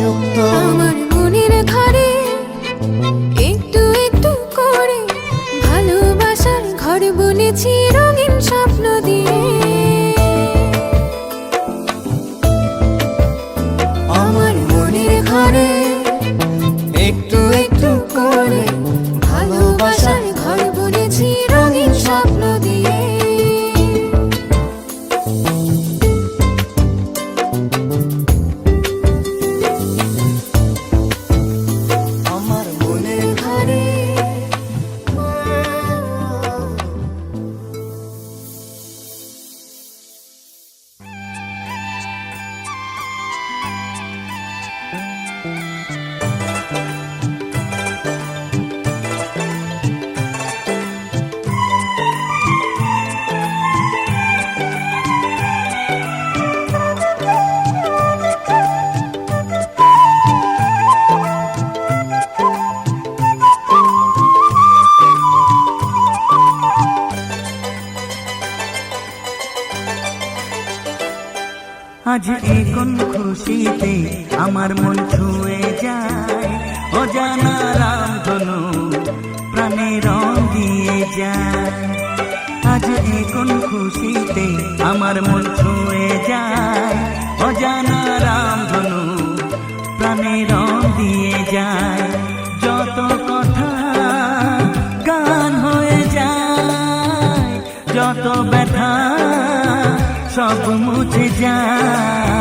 yo. খুশিতে আমার মন ছুঁয়ে যায়। অজানা রামধনু প্রাণে রং দিয়ে যায়। যত কথা গান হয়ে যায়, যত ব্যথা সব মুছে যায়।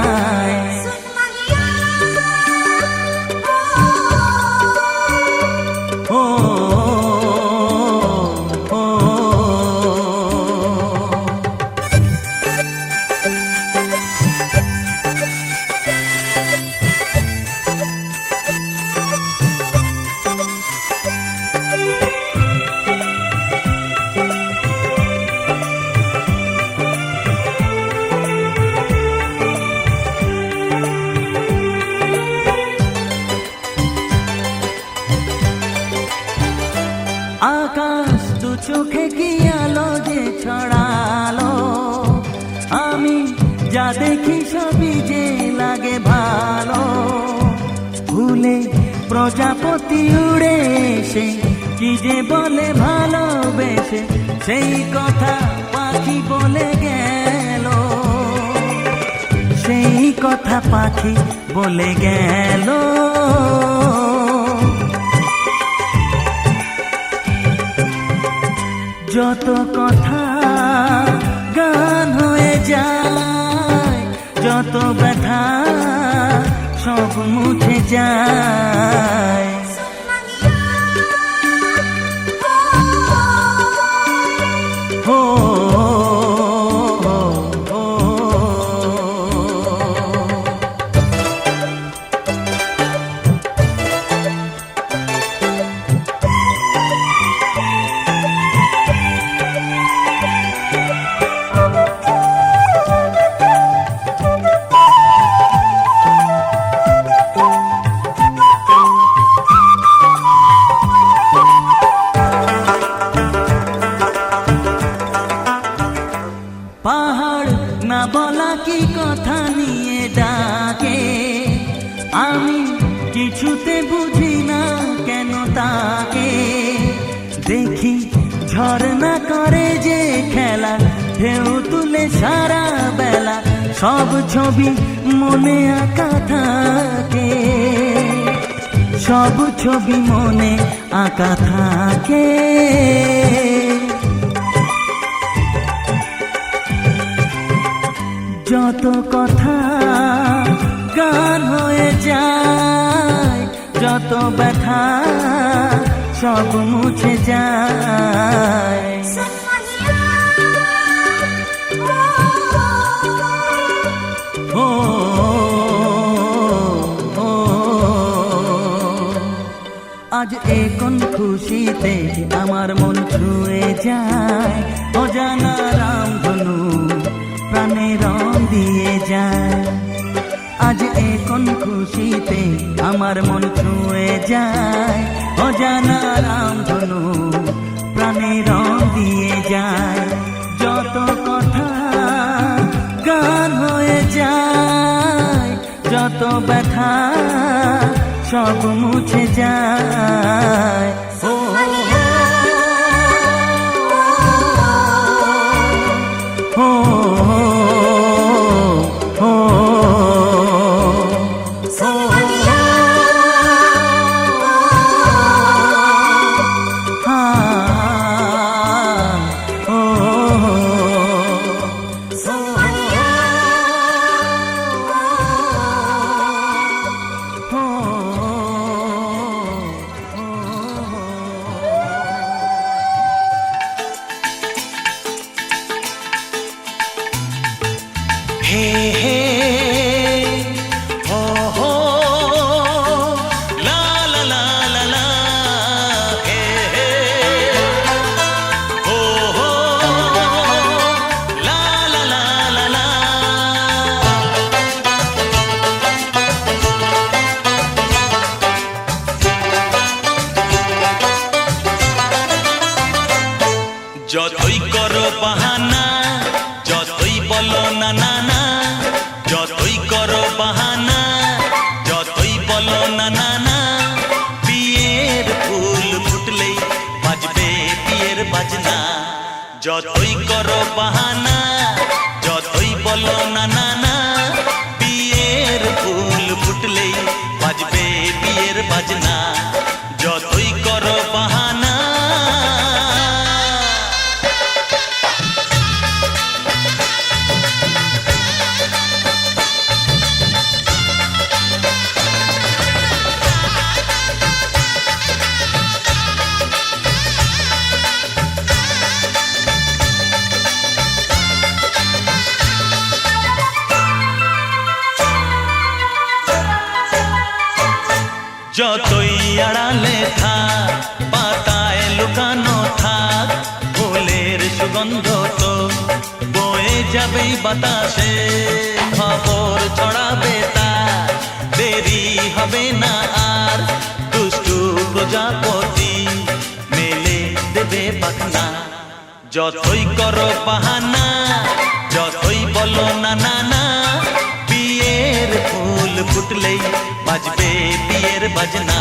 চোখে কি আলো যে ছড়ালো? আমি যা দেখি সবই যে লাগে ভালো। ভুলে প্রজাপতি উড়ে এসে, কি যে বলে ভালোবেসে, সেই কথা পাখি বলে গেল। সেই কথা পাখি বলে গেল। যত কথা গান হয়ে যায় যত ব্যথা সব মুছে যায়। ঢেউ তুলে সারা বেলা সব ছবি মনে আঁকা থাকে। সব ছবি মনে আঁকা থাকে। যত কথা গান হয়ে যায়, যত ব্যথা সব মুছে যায়। আজ এখন খুশিতে আমার মন ছুঁয়ে যায়? অজানা রামধনু প্রাণে রং দিয়ে যায়। আজ এখন খুশিতে আমার মন ছুঁয়ে যায়? অজানা রামধনু প্রাণে রং দিয়ে যায়। যত কথা গান হয়ে যায়, যত ব্যথা সব মুছে যায়। প্রজাপতি মেলে দেবে পাখনা। যতই কর বাহানা, যতই বলো না না না বিয়ের ফুল ফুটলেই বাজবে বিয়ের বাজনা।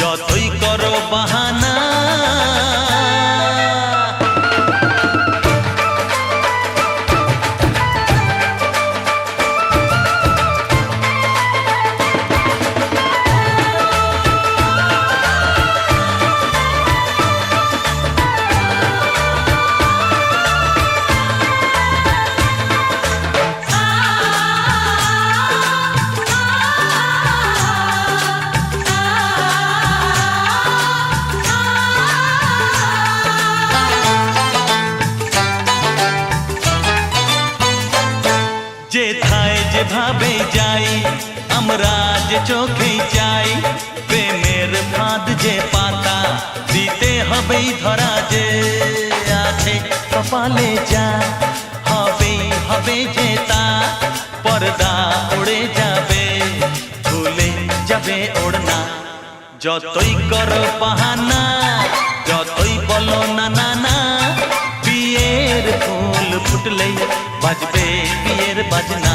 যতই কর বাহানা যেভাবে যাই আমরা যে যাই প্রেমের ফাঁদ যে পাতা দিতে হবেই ধরা যে আছে কপালে যা হবে হবে যে তা পর্দা উড়ে যাবে ভুলে যাবে ওড়না যতই করো বাহানা যতই বলো না না না বিয়ের ফুল ফুটলেই বাজবে বিয়ের বাজনা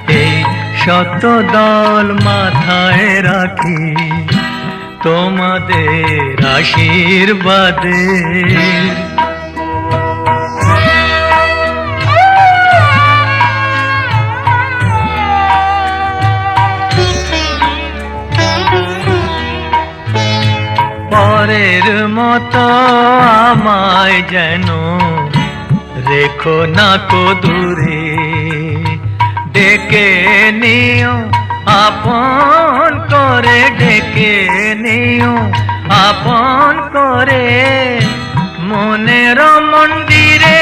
শত দল মাথায় রাখি তোমাদের আশীর্বাদে। পরের মতো আমায় যেন রেখো না কো দূরে। ডেকে নিও, আপন করে ডেকে নিও, আপন করে মনের মন্দিরে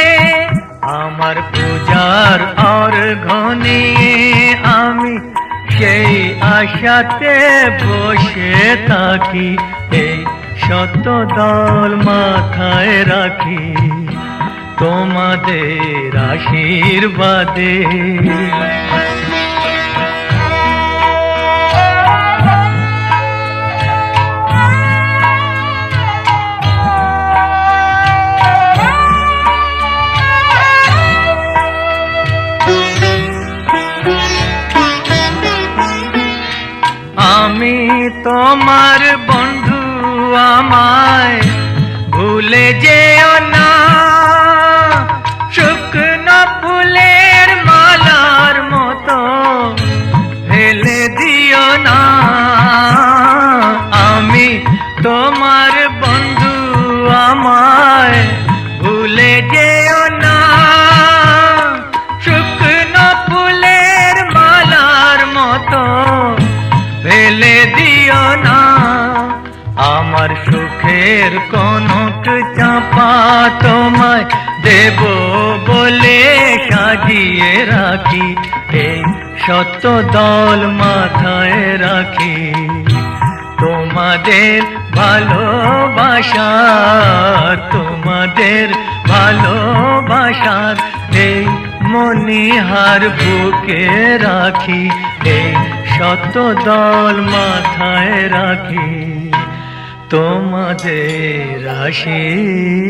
আমার পূজার আর ঘনিয়ে আমি সেই আশাতে বসে থাকি, এই শত দল মাথায় রাখি। তোমাদের আশীর্বাদে। আমি তোমার বন্ধু আমায় ভুলে যেও না। শুকনো ফুলের মালার মতো ফেলে দিও না। আমি তোমার বন্ধু আমায় ভুলে যেও না। শুকনো ফুলের মালার মতো ফেলে দিও না। আমার সুখের কনক চাপা তোমায় দেব। বলে সাজিয়ে রাখি এই সত্য দল মাথায় রাখি। তোমাদের ভালোবাসার তোমাদের ভালোবাসার এই মনিহার বুকে রাখি এই শত দল মাথায় রাখি। তোমাদের আশীর্বাদে।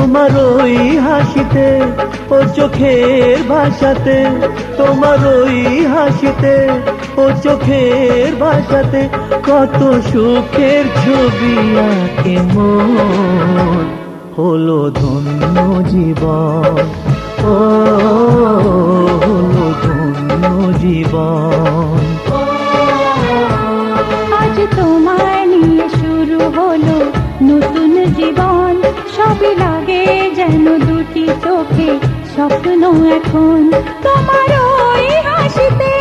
তোমার ওই হাসিতে, ও চোখের ভাষাতে, তোমার ওই হাসিতে, ও চোখের ভাষাতে কত সুখের ছবি আঁকে মন। হলো ধন্য জীবন। ও, হলো ধন্য জীবন। আজ তোমায় নিয়ে শুরু হলো নতুন জীবন। সবই লাগে যেন দুটি চোখে স্বপ্ন এখন? তোমার ওই হাসিতে,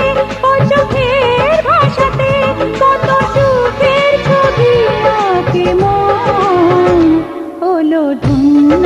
ও চোখের ভাষাতে কত সুখের ছবি আঁকে মন। হলো ধন্য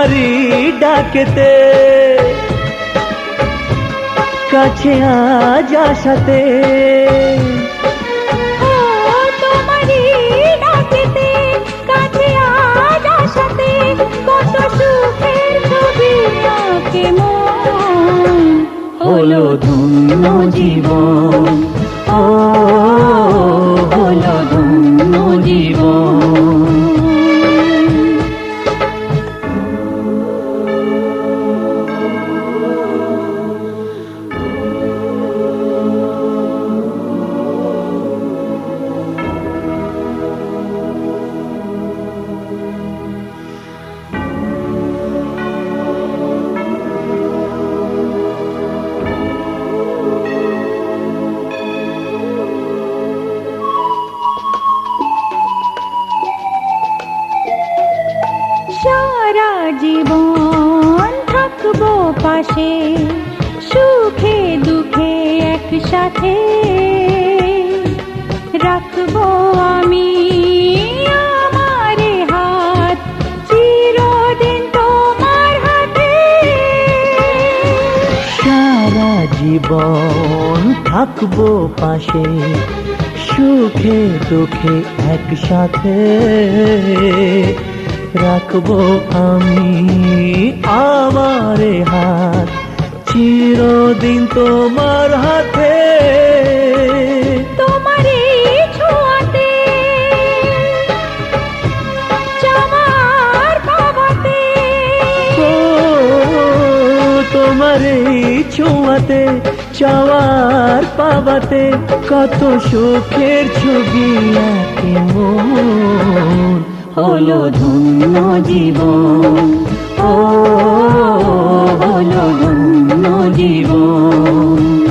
তোমারই ডাকেতে কাছে আজ আসাতে হলো ধন্য জীবন ও জীবন থাকব পাশে সুখে দুঃখে একসাথে। রাখব আমি আমার হাত চিরদিন তোমার হাতে। তোমার ছোঁয়াতে চাওয়ার পাবাতে কত সুখের ছবি আঁকে মন। হলো ধন্য জীবন। ও হলো ধন্য জীবন।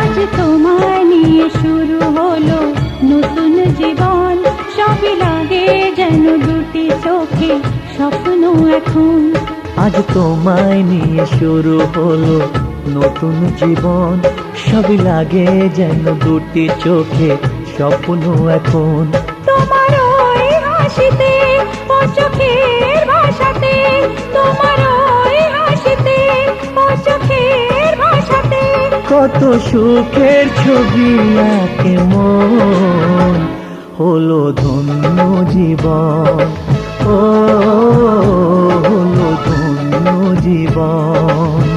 আজ তোমায় নিয়ে শুরু হলো নতুন জীবন। সবই লাগে যেন দুটি চোখে স্বপ্ন এখন। আজ তোমায় নিয়ে শুরু হলো নতুন জীবন সবই লাগে যেন দুটি চোখে স্বপ্ন এখন। তোমার ওই হাসিতে ও চোখের ভাষাতে তোমার ওই হাসিতে ও চোখের ভাষাতে। কত সুখের ছবি আঁকে মন হলো ধন্য জীবন। ও হলো ধন্য জীবন।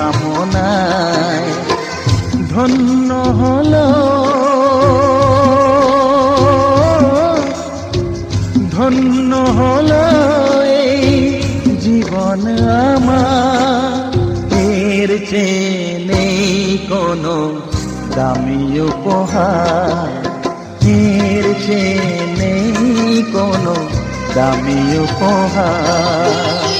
কামনায় ধন্য হলো। ধন্য হলো এই জীবন আমার। এর চেয়ে নেই কোনো দামি উপহার। এর চেয়ে নেই কোনো দামি উপহার।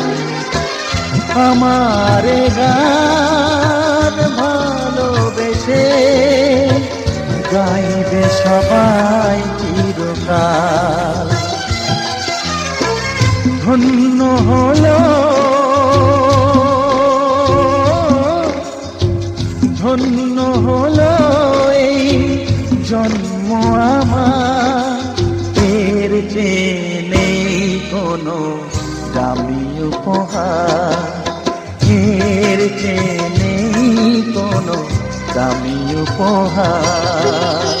আমারে গান ভালোবেসে গাইবে সবাই চিরকাল ধন্য হলো ধন্য নেই কোনো দামি উপহার।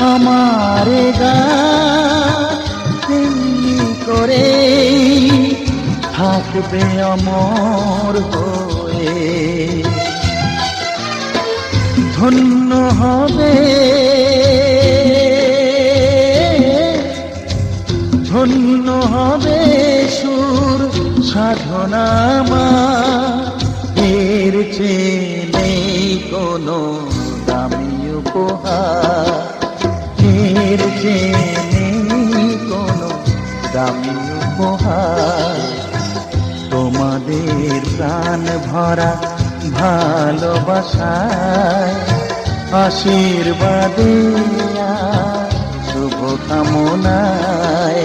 আমার গানি করে থাকবে অমর হয়ে। ধন্য হবে ধন্য হবে সুর সাধনা মা এর চেয়ে কোনো দামি উপহার। চেয়ে নেই কোনো দামি উপহার। তোমাদের প্রাণ ভরা ভালোবাসায় শুভ কামনায়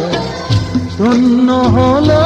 ধন্য হলো